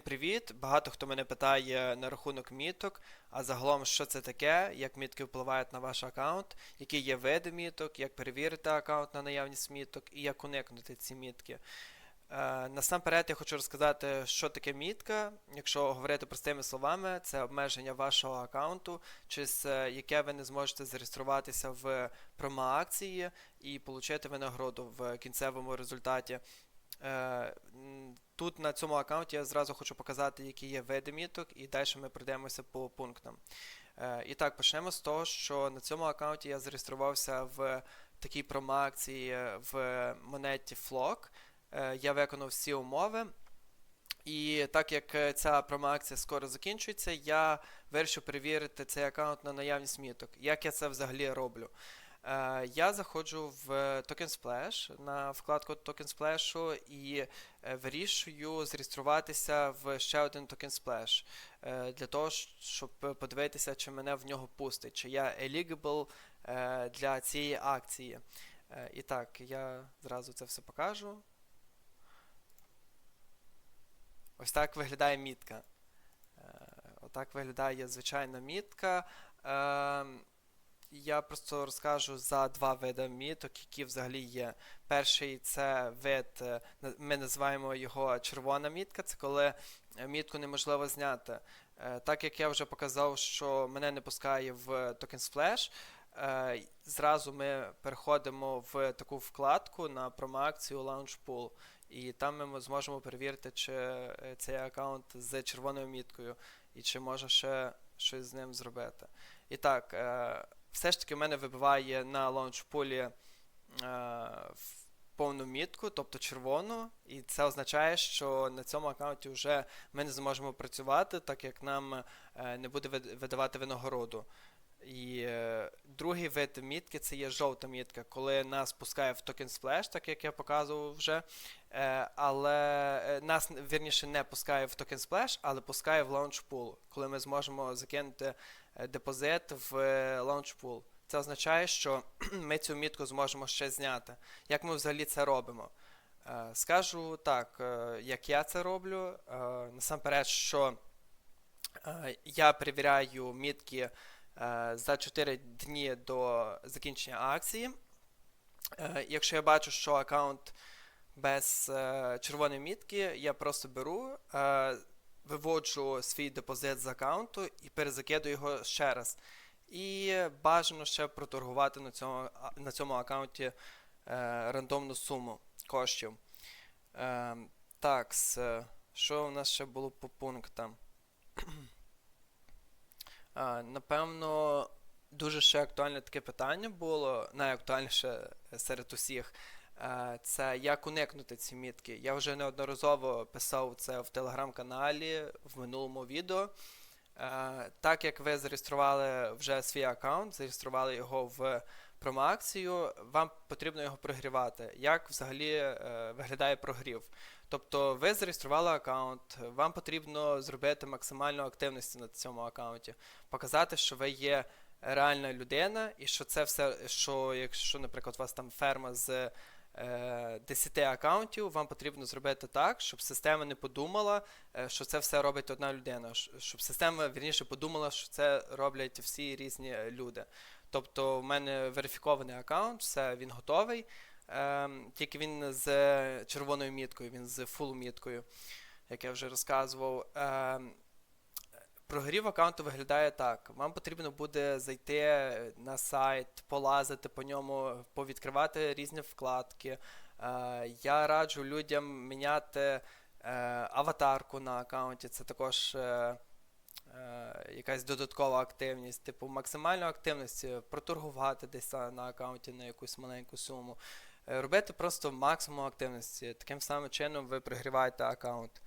Привіт! Багато хто мене питає на рахунок міток, а загалом, що це таке, як мітки впливають на ваш аккаунт, які є види міток, як перевірити аккаунт на наявність міток і як уникнути ці мітки. Е, насамперед я хочу розказати, що таке мітка. Якщо говорити простими словами, це обмеження вашого аккаунту, через е, яке ви не зможете зареєструватися в промо-акції і отримати винагороду в кінцевому результаті. Е, Тут на цьому аккаунті я зразу хочу показати, які є види міток, і далі ми пройдемося по пунктам. Е, І так, почнемо з того, що на цьому аккаунті я зареєструвався в такій промо-акції в монеті Flock. Е, Я виконав всі умови. І так як е, ця промо-акція скоро закінчується, я вирішив перевірити цей аккаунт на наявність міток. Як я це взагалі роблю? Е, Я заходжу в Token Splash на вкладку Token Splash і е, вирішую зареєструватися в ще один Token Splash е, для того, щоб подивитися, чи мене в нього пустить, чи я eligible для цієї акції. І так, я зразу це все покажу. Ось так виглядає мітка. Отак виглядає звичайна мітка. Я просто розкажу за два види міток, які взагалі є. Перший це вид, е, ми називаємо його червона мітка, це коли е, мітку неможливо зняти. Е, Так як я вже показав, що мене не пускає в Token Splash, е, зразу ми переходимо в таку вкладку на промоакцію Launch Pool. І там ми зможемо перевірити, чи цей аккаунт з червоною міткою, і чи можна ще щось з ним зробити. І так, все ж таки в мене вибиває на лаунчпулі е, в повну мітку, тобто червону, і це означає, що на цьому аккаунті вже ми не зможемо працювати, так як нам е, не буде видавати винагороду. І е, другий вид мітки це є жовта мітка, коли нас пускає в Token Splash, так як я показував вже. Е, але нас вірніше не пускає в Token Splash, але пускає в Pool, коли ми зможемо закинути депозит в е, Launch Pool. Це означає, що ми цю мітку зможемо ще зняти. Як ми взагалі це робимо? Е, Скажу так, е, як я це роблю. Е, Насамперед, що е, я перевіряю мітки е, за 4 дні до закінчення акції. Е, Якщо я бачу, що аккаунт без е, червоної мітки, я просто беру, е, виводжу свій депозит з аккаунту і перезакидую його ще раз. І бажано ще проторгувати на цьому, на цьому аккаунті е, рандомну суму коштів. Е, так, що у нас ще було по пунктам? А, напевно, дуже ще актуальне таке питання було, найактуальніше серед усіх. Е, Це як уникнути ці мітки. Я вже неодноразово писав це в телеграм-каналі в минулому відео. Е, Так як ви зареєстрували вже свій аккаунт, зареєстрували його в промоакцію, вам потрібно його прогрівати. Як взагалі е, виглядає прогрів? Тобто ви зареєстрували аккаунт, вам потрібно зробити максимальну активності на цьому аккаунті, показати, що ви є реальна людина, і що це все, що якщо, наприклад, у вас там ферма з 10 аккаунтів, вам потрібно зробити так, щоб система не подумала, е, що це все робить одна людина, щоб система вірніше подумала, що це роблять всі різні люди. Тобто, в мене верифікований аккаунт, все він готовий. Ем, тільки він з червоною міткою, він з фул міткою, як я вже розказував. Прогрів аккаунту виглядає так. Вам потрібно буде зайти на сайт, полазити по ньому, повідкривати різні вкладки. Е, Я раджу людям міняти е, аватарку на аккаунті. Це також е, якась додаткова активність. Типу максимальну активність, проторгувати десь на аккаунті на якусь маленьку суму. Робити просто максимум активності. Таким самим чином ви пригріваєте аккаунт.